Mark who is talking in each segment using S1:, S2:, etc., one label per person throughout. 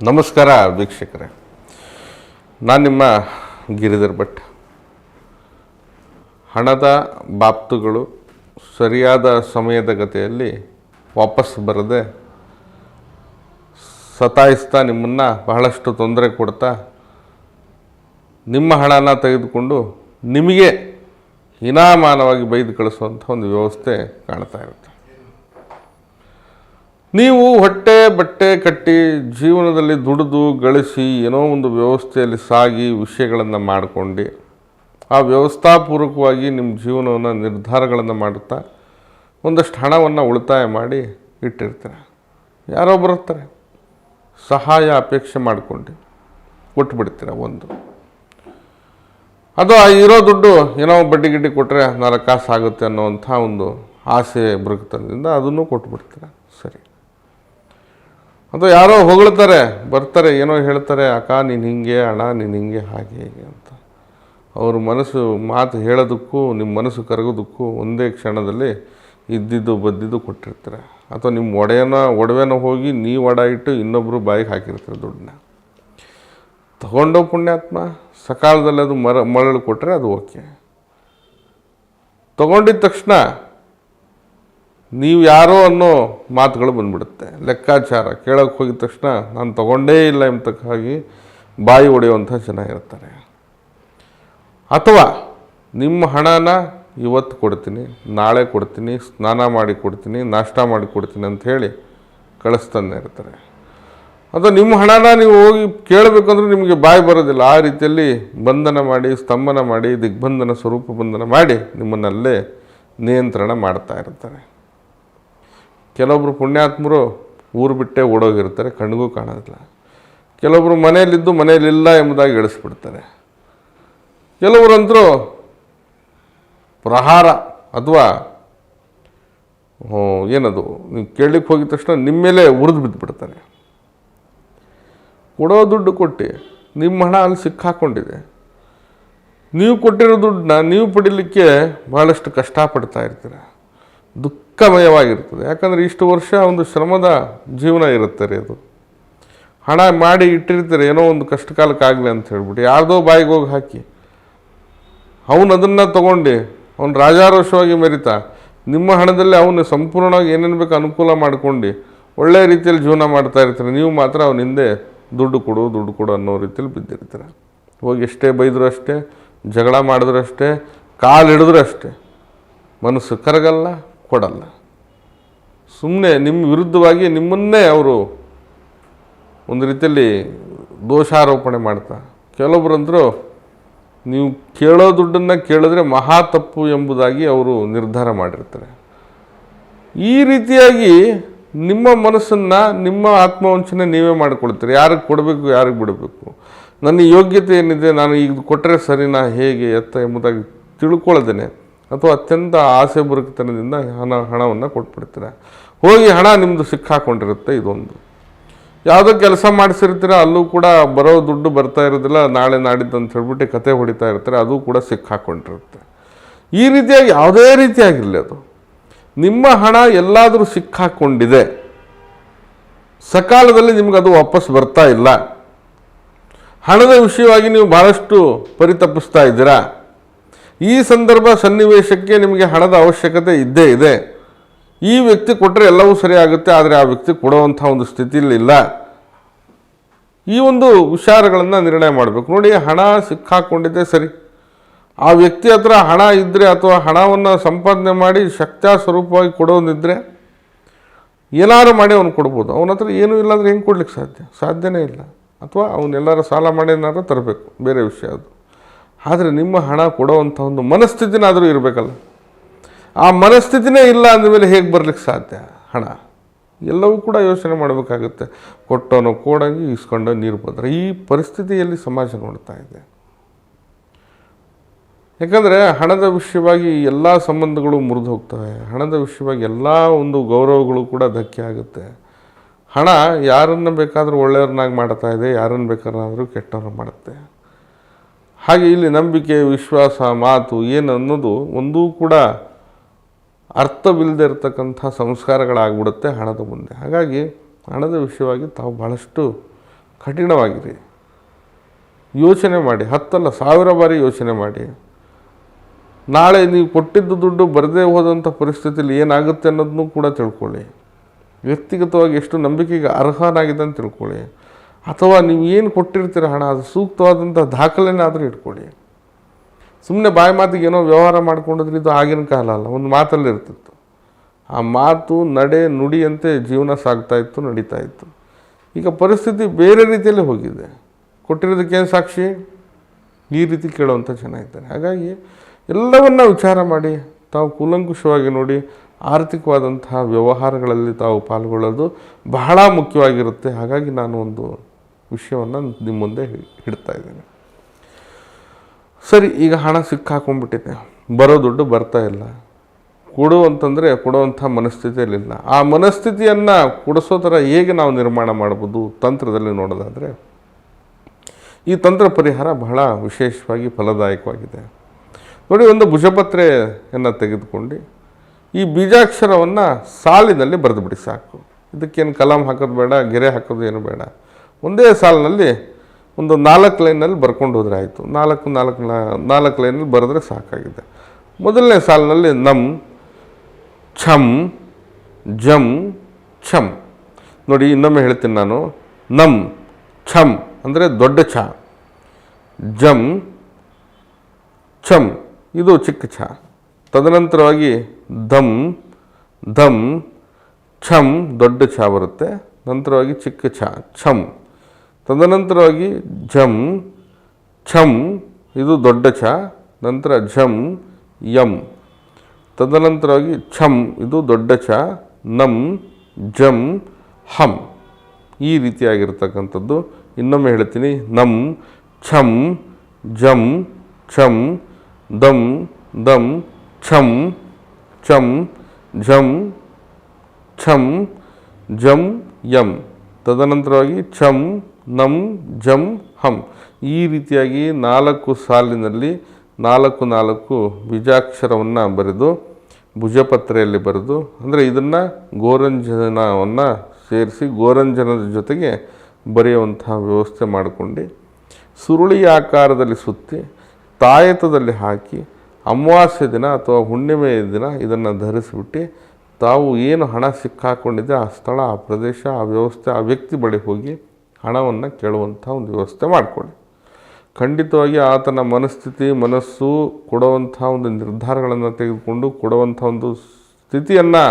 S1: ನಮಸ್ಕಾರ ವೀಕ್ಷಕರೇ. ನಾನು ನಿಮ್ಮ ಗಿರಿಧರ್ ಭಟ್. ಹಣದ ಬಾಪ್ತುಗಳು ಸರಿಯಾದ ಸಮಯದ ಗತಿಯಲ್ಲಿ ವಾಪಸ್ ಬರದೆ ಸತಾಯಿಸ್ತಾ ನಿಮ್ಮನ್ನು ಬಹಳಷ್ಟು ತೊಂದರೆ ಕೊಡ್ತಾ ನಿಮ್ಮ ಹಣನ ತೆಗೆದುಕೊಂಡು ನಿಮಗೆ ಹೀನಾಮಾನವಾಗಿ ಬೈದು ಕಳಿಸುವಂಥ ಒಂದು ವ್ಯವಸ್ಥೆ ಕಾಣ್ತಾ ಇರುತ್ತೆ. ನೀವು ಹೊಟ್ಟೆ ಬಟ್ಟೆ ಕಟ್ಟಿ ಜೀವನದಲ್ಲಿ ದುಡಿದು ಗಳಿಸಿ ಏನೋ ಒಂದು ವ್ಯವಸ್ಥೆಯಲ್ಲಿ ಸಾಗಿ ವಿಷಯಗಳನ್ನು ಮಾಡಿಕೊಂಡು ಆ ವ್ಯವಸ್ಥಾಪೂರ್ವಕವಾಗಿ ನಿಮ್ಮ ಜೀವನವನ್ನು ನಿರ್ಧಾರಗಳನ್ನು ಮಾಡುತ್ತಾ ಒಂದಷ್ಟು ಹಣವನ್ನು ಉಳಿತಾಯ ಮಾಡಿ ಇಟ್ಟಿರ್ತೀರ. ಯಾರೋ ಬರುತ್ತಾರೆ. ಸಹಾಯ ಅಪೇಕ್ಷೆ ಮಾಡಿಕೊಂಡು ಕೊಟ್ಬಿಡ್ತೀರ ಒಂದು. ಅದು ಆ ಇರೋ ದುಡ್ಡು ಏನೋ ಬಡ್ಡಿ ಗಿಡ್ಡಿ ಕೊಟ್ಟರೆ ನಾಲ್ಕು ಕಾಸು ಆಗುತ್ತೆ ಅನ್ನೋವಂಥ ಒಂದು ಆಸೆ ಬೃಗತನದಿಂದ ಅದನ್ನು ಕೊಟ್ಬಿಡ್ತೀರ ಅದು ಯಾರೋ ಹೊಗಳ್ತಾರೆ, ಬರ್ತಾರೆ, ಏನೋ ಹೇಳ್ತಾರೆ, ಅಕ್ಕ, ನೀನು ಹಿಂಗೆ, ಅಣ್ಣ, ನೀನು ಹಿಂಗೆ, ಹಾಗೆ, ಹೀಗೆ ಅಂತ. ಅವ್ರ ಮನಸ್ಸು ಮಾತು ಹೇಳೋದಕ್ಕೂ ನಿಮ್ಮ ಮನಸ್ಸು ಕರಗೋದಕ್ಕೂ ಒಂದೇ ಕ್ಷಣದಲ್ಲಿ ಇದ್ದಿದ್ದು, ಬದ್ದಿದ್ದು ಕೊಟ್ಟಿರ್ತಾರೆ. ಅಥವಾ ನಿಮ್ಮ ಒಡೆಯನ, ಒಡವೆನ ಹೋಗಿ ನೀವು ಒಡ ಇಟ್ಟು ಇನ್ನೊಬ್ಬರು ಬಾಯಿಗೆ ಹಾಕಿರ್ತಾರೆ ದುಡ್ಡನ್ನ. ತಗೊಂಡೋ ಪುಣ್ಯಾತ್ಮ, ಸಕಾಲದಲ್ಲಿ ಅದು ಮರ, ಮರಳು ಕೊಟ್ಟರೆ ಅದು ಓಕೆ. ತಗೊಂಡಿದ್ದ ತಕ್ಷಣ ನೀವು ಯಾರೋ ಅನ್ನೋ ಮಾತುಗಳು ಬಂದ್ಬಿಡುತ್ತೆ. ಲೆಕ್ಕಾಚಾರ ಕೇಳೋಕ್ಕೆ ಹೋಗಿದ ತಕ್ಷಣ ನಾನು ತಗೊಂಡೇ ಇಲ್ಲ ಎಂಬತಕ್ಕಾಗಿ ಬಾಯಿ ಒಡೆಯುವಂಥ ಜನ ಇರ್ತಾರೆ. ಅಥವಾ ನಿಮ್ಮ ಹಣನ ಇವತ್ತು ಕೊಡ್ತೀನಿ, ನಾಳೆ ಕೊಡ್ತೀನಿ, ಸ್ನಾನ ಮಾಡಿ ಕೊಡ್ತೀನಿ, ನಾಷ್ಟ ಮಾಡಿ ಕೊಡ್ತೀನಿ ಅಂತ ಹೇಳಿ ಕಳಿಸ್ತಾನೆ ಇರ್ತಾರೆ. ಅಥವಾ ನಿಮ್ಮ ಹಣನ ನೀವು ಹೋಗಿ ಕೇಳಬೇಕಂದ್ರೆ ನಿಮಗೆ ಬಾಯಿ ಬರೋದಿಲ್ಲ. ಆ ರೀತಿಯಲ್ಲಿ ಬಂಧನ ಮಾಡಿ, ಸ್ತಂಭನ ಮಾಡಿ, ದಿಗ್ಬಂಧನ ಸ್ವರೂಪ ಬಂಧನ ಮಾಡಿ ನಿಮ್ಮನ್ನಲ್ಲೇ ನಿಯಂತ್ರಣ ಮಾಡ್ತಾ ಇರ್ತಾರೆ. ಕೆಲವೊಬ್ಬರು ಪುಣ್ಯಾತ್ಮರು ಊರು ಬಿಟ್ಟೇ ಓಡೋಗಿರ್ತಾರೆ ಕಣ್ಣಿಗೂ ಕಾಣೋದಿಲ್ಲ. ಕೆಲವೊಬ್ಬರು ಮನೆಯಲ್ಲಿದ್ದು ಮನೆಯಲ್ಲಿಲ್ಲ ಎಂಬುದಾಗಿ ಇಳಿಸ್ಬಿಡ್ತಾರೆ ಕೆಲವರಂತರೂ ಪ್ರಹಾರ ಅಥವಾ ಏನದು, ನೀವು ಕೇಳಲಿಕ್ಕೆ ಹೋಗಿದ ತಕ್ಷಣ ನಿಮ್ಮ ಮೇಲೆ ಉರಿದು ಬಿದ್ದುಬಿಡ್ತಾರೆ ಕೊಡೋ ದುಡ್ಡು ಕೊಟ್ಟು ನಿಮ್ಮ ಹಣ ಅಲ್ಲಿ ಸಿಕ್ಕಾಕೊಂಡಿದೆ. ನೀವು ಕೊಟ್ಟಿರೋ ದುಡ್ಡನ್ನ ನೀವು ಪಡೀಲಿಕ್ಕೆ ಭಾಳಷ್ಟು ಕಷ್ಟಪಡ್ತಾ ಇರ್ತೀರ. ದುಃಖಮಯವಾಗಿರ್ತದೆ ಯಾಕಂದರೆ ಇಷ್ಟು ವರ್ಷ ಒಂದು ಶ್ರಮದ ಜೀವನ ಇರುತ್ತೆ ರೀ ಅದು. ಹಣ ಮಾಡಿ ಇಟ್ಟಿರ್ತಾರೆ ಏನೋ ಒಂದು ಕಷ್ಟ ಕಾಲಕ್ಕಾಗಲಿ ಅಂತ ಹೇಳ್ಬಿಟ್ಟು ಯಾರ್ದೋ ಬಾಯಿಗೆ ಹೋಗಿ ಹಾಕಿ. ಅವನು ಅದನ್ನು ತೊಗೊಂಡು, ಅವನು ರಾಜಾರೋಷವಾಗಿ ಮೆರಿತಾ, ನಿಮ್ಮ ಹಣದಲ್ಲಿ ಅವನು ಸಂಪೂರ್ಣವಾಗಿ ಏನೇನು ಬೇಕು ಅನುಕೂಲ ಮಾಡ್ಕೊಂಡು ಒಳ್ಳೆಯ ರೀತಿಯಲ್ಲಿ ಜೀವನ ಮಾಡ್ತಾ ಇರ್ತಾರೆ. ನೀವು ಮಾತ್ರ ಅವನ ಹಿಂದೆ ದುಡ್ಡು ಕೊಡು ದುಡ್ಡು ಕೊಡು ಅನ್ನೋ ರೀತಿಯಲ್ಲಿ ಬಿದ್ದಿರ್ತಾರೆ. ಹೋಗಿ ಎಷ್ಟೇ ಬೈದರೂ ಅಷ್ಟೇ, ಜಗಳ ಮಾಡಿದ್ರೂ ಅಷ್ಟೇ ಕಾಲು ಹಿಡಿದ್ರೂ ಅಷ್ಟೇ. ಮನಸ್ಸು ಕರಗಲ್ಲ. ಕೊಡಲ್ಲ. ಸುಮ್ಮನೆ ನಿಮ್ಮ ವಿರುದ್ಧವಾಗಿ ನಿಮ್ಮನ್ನೇ ಅವರು ಒಂದು ರೀತಿಯಲ್ಲಿ ದೋಷಾರೋಪಣೆ ಮಾಡ್ತಾ. ಕೆಲವೊಬ್ಬರಂತರೂ ನೀವು ಕೇಳೋ ದುಡ್ಡನ್ನು ಕೇಳಿದ್ರೆ ಮಹಾ ತಪ್ಪು ಎಂಬುದಾಗಿ ಅವರು ನಿರ್ಧಾರ ಮಾಡಿರ್ತಾರೆ. ಈ ರೀತಿಯಾಗಿ ನಿಮ್ಮ ಮನಸ್ಸನ್ನು, ನಿಮ್ಮ ಆತ್ಮವಂಚನೆ ನೀವೇ ಮಾಡಿಕೊಳ್ತೀರಿ. ಯಾರಿಗೆ ಕೊಡಬೇಕು, ಯಾರಿಗೆ ಬಿಡಬೇಕು? ನನ್ನ ಯೋಗ್ಯತೆ ಏನಿದೆ, ನಾನು ಈಗ ಕೊಟ್ಟರೆ ಸರಿನಾ ಹೇಗೆ, ಎತ್ತ ಎಂಬುದಾಗಿ ತಿಳ್ಕೊಳ್ಳೋದೇನೆ ಅಥವಾ ಅತ್ಯಂತ ಆಸೆ ಬುರುಕತನದಿಂದ ಹಣ, ಹಣವನ್ನು ಕೊಟ್ಬಿಡ್ತೀರ ಹೋಗಿ ಹಣ ನಿಮ್ಮದು ಸಿಕ್ಕಾಕೊಂಡಿರುತ್ತೆ ಇದೊಂದು. ಯಾವುದೋ ಕೆಲಸ ಮಾಡಿಸಿರ್ತೀರ, ಅಲ್ಲೂ ಕೂಡ ಬರೋ ದುಡ್ಡು ಬರ್ತಾ ಇರೋದಿಲ್ಲ, ನಾಳೆ ನಾಡಿದ್ದು ಅಂತ ಹೇಳ್ಬಿಟ್ಟು ಕತೆ ಹೊಡಿತಾ ಇರ್ತಾರೆ, ಅದು ಕೂಡ ಸಿಕ್ಕಾಕೊಂಡಿರುತ್ತೆ. ಈ ರೀತಿಯಾಗಿ ಯಾವುದೇ ರೀತಿಯಾಗಿರಲಿ ಅದು. ನಿಮ್ಮ ಹಣ ಎಲ್ಲಾದರೂ ಸಿಕ್ಕಾಕೊಂಡಿದೆ. ಸಕಾಲದಲ್ಲಿ ನಿಮ್ಗೆ ಅದು ವಾಪಸ್ ಬರ್ತಾ ಇಲ್ಲ. ಹಣದ ವಿಷಯವಾಗಿ ನೀವು ಭಾಳಷ್ಟು ಪರಿತಪಿಸ್ತಾ ಇದ್ದೀರಾ. ಈ ಸಂದರ್ಭ ಸನ್ನಿವೇಶಕ್ಕೆ ನಿಮಗೆ ಹಣದ ಅವಶ್ಯಕತೆ ಇದ್ದೇ ಇದೆ. ಈ ವ್ಯಕ್ತಿ ಕೊಟ್ಟರೆ ಎಲ್ಲವೂ ಸರಿ ಆಗುತ್ತೆ, ಆದರೆ ಆ ವ್ಯಕ್ತಿ ಕೊಡುವಂಥ ಒಂದು ಸ್ಥಿತಿಯಲ್ಲಿ ಇಲ್ಲ. ಈ ಒಂದು ವಿಚಾರಗಳನ್ನು ನಿರ್ಣಯ ಮಾಡಬೇಕು. ನೋಡಿ, ಹಣ ಸಿಕ್ಕಾಕೊಂಡಿದ್ದೆ ಸರಿ. ಆ ವ್ಯಕ್ತಿ ಹತ್ರ ಹಣ ಇದ್ದರೆ ಅಥವಾ ಹಣವನ್ನು ಸಂಪಾದನೆ ಮಾಡಿ ಶಕ್ತ್ಯಾ ಸ್ವರೂಪವಾಗಿ ಕೊಡೋನಿದ್ರೆ ಏನಾದರೂ ಮಾಡಿ ಅವ್ನು ಕೊಡ್ಬೋದು. ಅವನ ಹತ್ರ ಏನೂ ಇಲ್ಲ ಅಂದರೆ ಹೆಂಗೆ ಕೊಡ್ಲಿಕ್ಕೆ ಸಾಧ್ಯ? ಸಾಧ್ಯನೇ ಇಲ್ಲ. ಅಥವಾ ಅವನ್ನೆಲ್ಲರೂ ಸಾಲ ಮಾಡಿ ಏನಾರು ತರಬೇಕು, ಬೇರೆ ವಿಷಯ ಅದು. ಆದರೆ ನಿಮ್ಮ ಹಣ ಕೊಡೋವಂಥ ಒಂದು ಮನಸ್ಥಿತಿನಾದರೂ ಇರಬೇಕಲ್ಲ. ಆ ಮನಸ್ಥಿತಿನೇ ಇಲ್ಲ ಅಂದಮೇಲೆ ಹೇಗೆ ಬರ್ಲಿಕ್ಕೆ ಸಾಧ್ಯ? ಹಣ. ಎಲ್ಲವೂ ಕೂಡ ಯೋಚನೆ ಮಾಡಬೇಕಾಗುತ್ತೆ. ಕೊಟ್ಟವನು ಕೋಡಂಗಿ ಇಸ್ಕೊಂಡು ನೀರು ಬಂದರೆ ಈ ಪರಿಸ್ಥಿತಿಯಲ್ಲಿ ಸಮಾಜ ನೋಡ್ತಾ ಇದೆ. ಯಾಕಂದರೆ ಹಣದ ವಿಷಯವಾಗಿ ಎಲ್ಲ ಸಂಬಂಧಗಳು ಮುರಿದು ಹೋಗ್ತವೆ. ಹಣದ ವಿಷಯವಾಗಿ ಎಲ್ಲ ಒಂದು ಗೌರವಗಳು ಕೂಡ ಧಕ್ಕೆ ಆಗುತ್ತೆ. ಹಣ ಯಾರನ್ನು ಬೇಕಾದರೂ ಒಳ್ಳೆಯವ್ರನ್ನಾಗಿ ಮಾಡ್ತಾ ಇದೆ, ಯಾರನ್ನು ಬೇಕಾದ್ರೂ ಕೆಟ್ಟವ್ರನ್ನ ಮಾಡುತ್ತೆ. ಹಾಗೆ ಇಲ್ಲಿ ನಂಬಿಕೆ, ವಿಶ್ವಾಸ, ಮಾತು ಏನು ಅನ್ನೋದು ಒಂದೂ ಕೂಡ ಅರ್ಥವಿಲ್ಲದೆ ಇರತಕ್ಕಂಥ ಸಂಸ್ಕಾರಗಳಾಗ್ಬಿಡುತ್ತೆ ಹಣದ ಮುಂದೆ. ಹಾಗಾಗಿ ಹಣದ ವಿಷಯವಾಗಿ ತಾವು ಭಾಳಷ್ಟು ಕಠಿಣವಾಗಿರಿ. ಯೋಚನೆ ಮಾಡಿ, ಹತ್ತಲ್ಲ, ಸಾವಿರ ಬಾರಿ ಯೋಚನೆ ಮಾಡಿ. ನಾಳೆ ನೀವು ಕೊಟ್ಟಿದ್ದು ದುಡ್ಡು ಬರದೇ ಹೋದಂಥ ಪರಿಸ್ಥಿತಿಯಲ್ಲಿ ಏನಾಗುತ್ತೆ ಅನ್ನೋದನ್ನು ಕೂಡ ತಿಳ್ಕೊಳ್ಳಿ. ವ್ಯಕ್ತಿಗತವಾಗಿ ಎಷ್ಟು ನಂಬಿಕೆಗೆ ಅರ್ಹನಾಗಿದೆ ಅಂತ ತಿಳ್ಕೊಳ್ಳಿ. ಅಥವಾ ನೀವು ಏನು ಕೊಟ್ಟಿರ್ತೀರ ಹಣ, ಅದು ಸೂಕ್ತವಾದಂಥ ದಾಖಲೆನಾದರೂ ಇಟ್ಕೊಳ್ಳಿ. ಸುಮ್ಮನೆ ಬಾಯಿ ಮಾತಿಗೆ ಏನೋ ವ್ಯವಹಾರ ಮಾಡ್ಕೊಂಡಿದ್ರೆ ಇದು ಆಗಿನ ಕಾಲ ಅಲ್ಲ, ಒಂದು ಮಾತಲ್ಲಿ ಇರ್ತಿತ್ತು. ಆ ಮಾತು ನಡೆ ನುಡಿಯಂತೆ ಜೀವನ ಸಾಗ್ತಾ ಇತ್ತು, ನಡೀತಾ ಇತ್ತು. ಈಗ ಪರಿಸ್ಥಿತಿ ಬೇರೆ ರೀತಿಯಲ್ಲಿ ಹೋಗಿದೆ. ಕೊಟ್ಟಿರೋದಕ್ಕೇನು ಸಾಕ್ಷಿ? ಈ ರೀತಿ ಕೇಳುವಂಥ ಜನ ಇದ್ದಾರೆ. ಹಾಗಾಗಿ ಎಲ್ಲವನ್ನ ವಿಚಾರ ಮಾಡಿ, ತಾವು ಕೂಲಂಕುಷವಾಗಿ ನೋಡಿ, ಆರ್ಥಿಕವಾದಂತಹ ವ್ಯವಹಾರಗಳಲ್ಲಿ ತಾವು ಪಾಲ್ಗೊಳ್ಳೋದು ಬಹಳ ಮುಖ್ಯವಾಗಿರುತ್ತೆ. ಹಾಗಾಗಿ ನಾನು ಒಂದು ವಿಷಯವನ್ನು ನಿಮ್ಮ ಮುಂದೆ ಇಡ್ತಾ ಇದ್ದೀನಿ. ಸರಿ, ಈಗ ಹಣ ಸಿಕ್ಕಾಕೊಂಡ್ಬಿಟ್ಟಿದೆ. ಬರೋ ದುಡ್ಡು ಬರ್ತಾ ಇಲ್ಲ. ಕೊಡು ಅಂತಂದರೆ ಕೊಡುವಂಥ ಮನಸ್ಥಿತಿಯಲ್ಲಿಲ್ಲ. ಆ ಮನಸ್ಥಿತಿಯನ್ನು ಕೊಡಿಸೋ ಥರ ಹೇಗೆ ನಾವು ನಿರ್ಮಾಣ ಮಾಡ್ಬೋದು ತಂತ್ರದಲ್ಲಿ ನೋಡೋದಾದರೆ, ಈ ತಂತ್ರ ಪರಿಹಾರ ಬಹಳ ವಿಶೇಷವಾಗಿ ಫಲದಾಯಕವಾಗಿದೆ. ನೋಡಿ, ಒಂದು ಭುಜಪತ್ರೆಯನ್ನು ತೆಗೆದುಕೊಂಡು ಈ ಬೀಜಾಕ್ಷರವನ್ನು ಸಾಲಿನಲ್ಲಿ ಬರೆದುಬಿಡಿ ಸಾಕು. ಇದಕ್ಕೇನು ಕಲಂ ಹಾಕೋದು ಬೇಡ, ಗೆರೆ ಹಾಕೋದು ಏನು ಬೇಡ. ಒಂದೇ ಸಾಲಿನಲ್ಲಿ ಒಂದು ನಾಲ್ಕು ಲೈನಲ್ಲಿ ಬರ್ಕೊಂಡು ಹೋದರೆ ಆಯಿತು. ನಾಲ್ಕು ನಾಲ್ಕು ನಾಲ್ಕು ಲೈನಲ್ಲಿ ಬರೆದ್ರೆ ಸಾಕಾಗಿದೆ. ಮೊದಲನೇ ಸಾಲಿನಲ್ಲಿ ನಮ್ ಛಮ್ ಜಮ್ ಛಮ್ ನೋಡಿ, ಇನ್ನೊಮ್ಮೆ ಹೇಳ್ತೀನಿ ನಾನು. ನಮ್ ಛಮ್ ಅಂದರೆ ದೊಡ್ಡ ಛ. ಜಮ್ ಛಮ್ ಇದು ಚಿಕ್ಕ ಛ. ತದನಂತರವಾಗಿ ದಮ್ ಧಮ್ ಛಮ್ ದೊಡ್ಡ ಛ ಬರುತ್ತೆ. ನಂತರವಾಗಿ ಚಿಕ್ಕ ಛ ಛಮ್ ತದನಂತರವಾಗಿ ಝಂ ಛಂ ಇದು ದೊಡ್ಡ ಛ, ನಂತರ ಝಂ ಯಂ. ತದನಂತರವಾಗಿ ಛಂ ಇದು ದೊಡ್ಡ ಛ, ನಂ ಝಂ ಹಂ. ಈ ರೀತಿಯಾಗಿರ್ತಕ್ಕಂಥದ್ದು. ಇನ್ನೊಮ್ಮೆ ಹೇಳ್ತೀನಿ. ನಂ ಛಂ ಝಂ ಛಂ ದಂ ದಂ ಛಂ ಛಂ ಝಂ ಛಂ ಝಂ ಯಂ. ತದನಂತರವಾಗಿ ಛಮ್ ನಮ್, ಜಮ್, ಹಮ್. ಈ ರೀತಿಯಾಗಿ ನಾಲ್ಕು ಸಾಲಿನಲ್ಲಿ ನಾಲ್ಕು ನಾಲ್ಕು ಬೀಜಾಕ್ಷರವನ್ನು ಬರೆದು, ಭುಜಪತ್ರೆಯಲ್ಲಿ ಬರೆದು, ಅಂದರೆ ಇದನ್ನು ಗೋರಂಜನವನ್ನು ಸೇರಿಸಿ ಗೋರಂಜನದ ಜೊತೆಗೆ ಬರೆಯುವಂತಹ ವ್ಯವಸ್ಥೆ ಮಾಡಿಕೊಂಡು, ಸುರುಳಿ ಆಕಾರದಲ್ಲಿ ಸುತ್ತಿ, ತಾಯತದಲ್ಲಿ ಹಾಕಿ, ಅಮಾವಾಸ್ಯೆ ದಿನ ಅಥವಾ ಹುಣ್ಣಿಮೆಯ ದಿನ ಇದನ್ನು ಧರಿಸಿಬಿಟ್ಟು, ತಾವು ಏನು ಹಣ ಸಿಕ್ಕಾಕೊಂಡಿದೆ ಆ ಸ್ಥಳ, ಆ ಪ್ರದೇಶ, ಆ ವ್ಯವಸ್ಥೆ, ಆ ವ್ಯಕ್ತಿ ಬಳಿ ಹೋಗಿ ಹಣವನ್ನು ಕೇಳುವಂಥ ಒಂದು ವ್ಯವಸ್ಥೆ ಮಾಡಿಕೊಳ್ಳಿ. ಖಂಡಿತವಾಗಿ ಆತನ ಮನಸ್ಥಿತಿ, ಮನಸ್ಸು ಕೊಡುವಂಥ ಒಂದು ನಿರ್ಧಾರಗಳನ್ನು ತೆಗೆದುಕೊಂಡು ಕೊಡುವಂಥ ಒಂದು ಸ್ಥಿತಿಯನ್ನು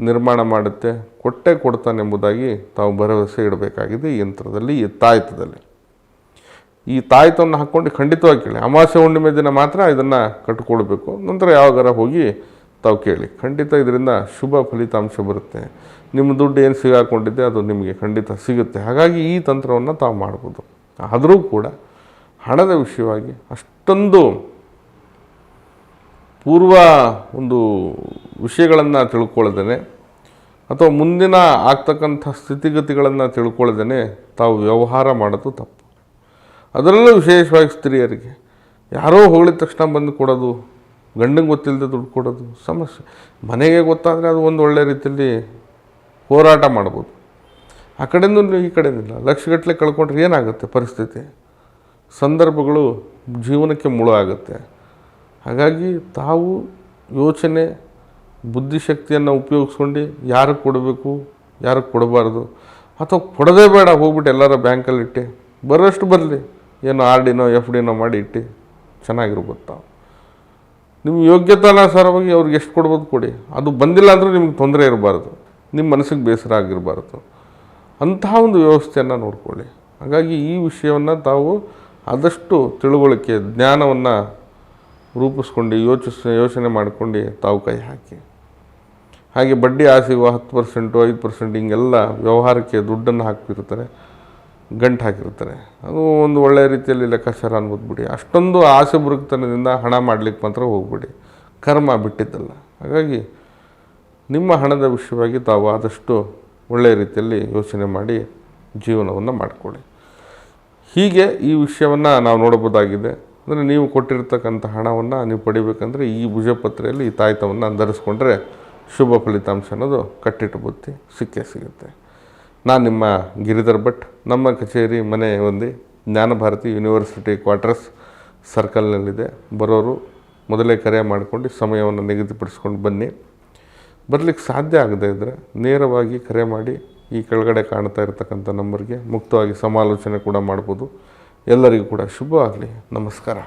S1: ನಿರ್ಮಾಣ ಮಾಡುತ್ತೆ. ಕೊಟ್ಟೆ ಕೊಡ್ತಾನೆಂಬುದಾಗಿ ತಾವು ಭರವಸೆ ಇಡಬೇಕಾಗಿದೆ. ಈ ಯಂತ್ರದಲ್ಲಿ, ಈ ತಾಯ್ತದಲ್ಲಿ. ಈ ತಾಯ್ತವನ್ನು ಹಾಕ್ಕೊಂಡು ಖಂಡಿತವಾಗಿ ಕೇಳಿ. ಅಮಾವಾಸ್ಯ ಹುಣ್ಣಿಮೆ ದಿನ ಮಾತ್ರ ಇದನ್ನು ಕಟ್ಟಿಕೊಳ್ಬೇಕು ನಂತರ ಯಾವಾಗಾರ ಹೋಗಿ ತಾವು ಕೇಳಿ. ಖಂಡಿತ ಇದರಿಂದ ಶುಭ ಫಲಿತಾಂಶ ಬರುತ್ತೆ. ನಿಮ್ಮ ದುಡ್ಡು ಏನು ಸಿಗಾಕೊಂಡಿದ್ದೆ ಅದು ನಿಮಗೆ ಖಂಡಿತ ಸಿಗುತ್ತೆ. ಹಾಗಾಗಿ ಈ ತಂತ್ರವನ್ನು ತಾವು ಮಾಡ್ಬೋದು. ಆದರೂ ಕೂಡ ಹಣದ ವಿಷಯವಾಗಿ ಅಷ್ಟೊಂದು ಪೂರ್ವ ಒಂದು ವಿಷಯಗಳನ್ನು ತಿಳ್ಕೊಳ್ಳದೇ ಅಥವಾ ಮುಂದಿನ ಆಗ್ತಕ್ಕಂಥ ಸ್ಥಿತಿಗತಿಗಳನ್ನು ತಿಳ್ಕೊಳ್ಳದೇ ತಾವು ವ್ಯವಹಾರ ಮಾಡೋದು ತಪ್ಪು. ಅದರಲ್ಲೂ ವಿಶೇಷವಾಗಿ ಸ್ತ್ರೀಯರಿಗೆ. ಯಾರೋ ಹೋಗಿದ ತಕ್ಷಣ ಬಂದು ಕೊಡೋದು ಗಂಡಂಗೆ ಗೊತ್ತಿಲ್ಲದೆ ದುಡ್ಡು ಕೊಡೋದು ಸಮಸ್ಯೆ. ಮನೆಗೆ ಗೊತ್ತಾದರೆ ಅದು ಒಂದು ಒಳ್ಳೆ ರೀತಿಯಲ್ಲಿ ಹೋರಾಟ ಮಾಡ್ಬೋದು. ಆ ಕಡೆಯಿಂದ ಈ ಕಡೆಯಿಂದ ಲಕ್ಷಗಟ್ಟಲೆ ಕಳ್ಕೊಂಡ್ರೆ ಏನಾಗುತ್ತೆ ಪರಿಸ್ಥಿತಿ? ಸಂದರ್ಭಗಳು ಜೀವನಕ್ಕೆ ಮುಳು ಆಗುತ್ತೆ. ಹಾಗಾಗಿ ತಾವು ಯೋಚನೆ, ಬುದ್ಧಿಶಕ್ತಿಯನ್ನು ಉಪಯೋಗಿಸ್ಕೊಂಡು ಯಾರಿಗೆ ಕೊಡಬೇಕು, ಯಾರಿಗೆ ಕೊಡಬಾರ್ದು, ಅಥವಾ ಕೊಡದೇ ಬೇಡ, ಹೋಗ್ಬಿಟ್ಟು ಎಲ್ಲರ ಬ್ಯಾಂಕಲ್ಲಿ ಇಟ್ಟು, ಬರೋಷ್ಟು ಬರಲಿ. ಏನೋ ಆರ್ ಡಿನೋ ಎಫ್ ಡಿನೋ ಮಾಡಿ ಇಟ್ಟು ಚೆನ್ನಾಗಿರ್ಬೋದು ತಾವು. ನಿಮ್ಮ ಯೋಗ್ಯತಾನುಸಾರವಾಗಿ ಅವ್ರಿಗೆ ಎಷ್ಟು ಕೊಡ್ಬೋದು ಕೊಡಿ. ಅದು ಬಂದಿಲ್ಲ ಅಂದರೂ ನಿಮ್ಗೆ ತೊಂದರೆ ಇರಬಾರ್ದು. ನಿಮ್ಮ ಮನಸ್ಸಿಗೆ ಬೇಸರ ಆಗಿರಬಾರ್ದು. ಅಂತಹ ಒಂದು ವ್ಯವಸ್ಥೆಯನ್ನು ನೋಡ್ಕೊಳ್ಳಿ. ಹಾಗಾಗಿ ಈ ವಿಷಯವನ್ನು ತಾವು ಆದಷ್ಟು ತಿಳುವಳಿಕೆ, ಜ್ಞಾನವನ್ನು ರೂಪಿಸ್ಕೊಂಡು, ಯೋಚಿಸ್, ಯೋಚನೆ ಮಾಡ್ಕೊಂಡು ತಾವು ಕೈ ಹಾಕಿ. ಹಾಗೆ ಬಡ್ಡಿ ಆಸೆಗೂ ಹತ್ತು ಪರ್ಸೆಂಟು, ಐದು ಪರ್ಸೆಂಟ್ ಹಿಂಗೆಲ್ಲ ವ್ಯವಹಾರಕ್ಕೆ ದುಡ್ಡನ್ನು ಹಾಕಿರ್ತಾರೆ ಗಂಟು ಹಾಕಿರ್ತಾರೆ. ಅದು ಒಂದು ಒಳ್ಳೆಯ ರೀತಿಯಲ್ಲಿ ಲೆಕ್ಕಾಚಾರ ಅನ್ಬೋದ್ಬಿಡಿ ಅಷ್ಟೊಂದು ಆಸೆ ಬುರುಕ್ತನದಿಂದ ಹಣ ಮಾಡಲಿಕ್ಕೆ ಮಾತ್ರ ಹೋಗ್ಬಿಡಿ. ಕರ್ಮ ಬಿಟ್ಟಿದ್ದಲ್ಲ. ಹಾಗಾಗಿ ನಿಮ್ಮ ಹಣದ ವಿಷಯವಾಗಿ ತಾವು ಆದಷ್ಟು ಒಳ್ಳೆಯ ರೀತಿಯಲ್ಲಿ ಯೋಚನೆ ಮಾಡಿ ಜೀವನವನ್ನು ಮಾಡಿಕೊಳ್ಳಿ. ಹೀಗೆ ಈ ವಿಷಯವನ್ನು ನಾವು ನೋಡಬಹುದಾಗಿದೆ. ಅಂದರೆ ನೀವು ಕೊಟ್ಟಿರ್ತಕ್ಕಂಥ ಹಣವನ್ನು ನೀವು ಪಡಿಬೇಕಂದ್ರೆ ಈ ಭುಜಪತ್ರೆಯಲ್ಲಿ ಈ ತಾಯ್ತವನ್ನು ಧರಿಸ್ಕೊಂಡ್ರೆ ಶುಭ ಫಲಿತಾಂಶ ಅನ್ನೋದು ಕಟ್ಟಿಟ್ಟು ಬುತ್ತಿ ಸಿಕ್ಕೇ ಸಿಗುತ್ತೆ. ನಾನು ನಿಮ್ಮ ಗಿರಿಧರ್ ಭಟ್. ನಮ್ಮ ಕಚೇರಿ ಮನೆ ಹೊಂದಿ ಜ್ಞಾನಭಾರತಿ ಯೂನಿವರ್ಸಿಟಿ ಕ್ವಾರ್ಟರ್ಸ್ ಸರ್ಕಲ್ನಲ್ಲಿದೆ. ಬರೋರು ಮೊದಲೇ ಕರೆ ಮಾಡಿಕೊಂಡು ಸಮಯವನ್ನು ನಿಗದಿಪಡಿಸ್ಕೊಂಡು ಬನ್ನಿ. ಬರಲಿಕ್ಕೆ ಸಾಧ್ಯ ಆಗದೇ ಇದ್ದರೆ ನೇರವಾಗಿ ಕರೆ ಮಾಡಿ ಈ ಕೆಳಗಡೆ ಕಾಣ್ತಾ ಇರತಕ್ಕಂಥ ನಂಬರ್ಗೆ ಮುಕ್ತವಾಗಿ ಸಮಾಲೋಚನೆ ಕೂಡ ಮಾಡ್ಬೋದು. ಎಲ್ಲರಿಗೂ ಕೂಡ ಶುಭವಾಗಲಿ. ನಮಸ್ಕಾರ.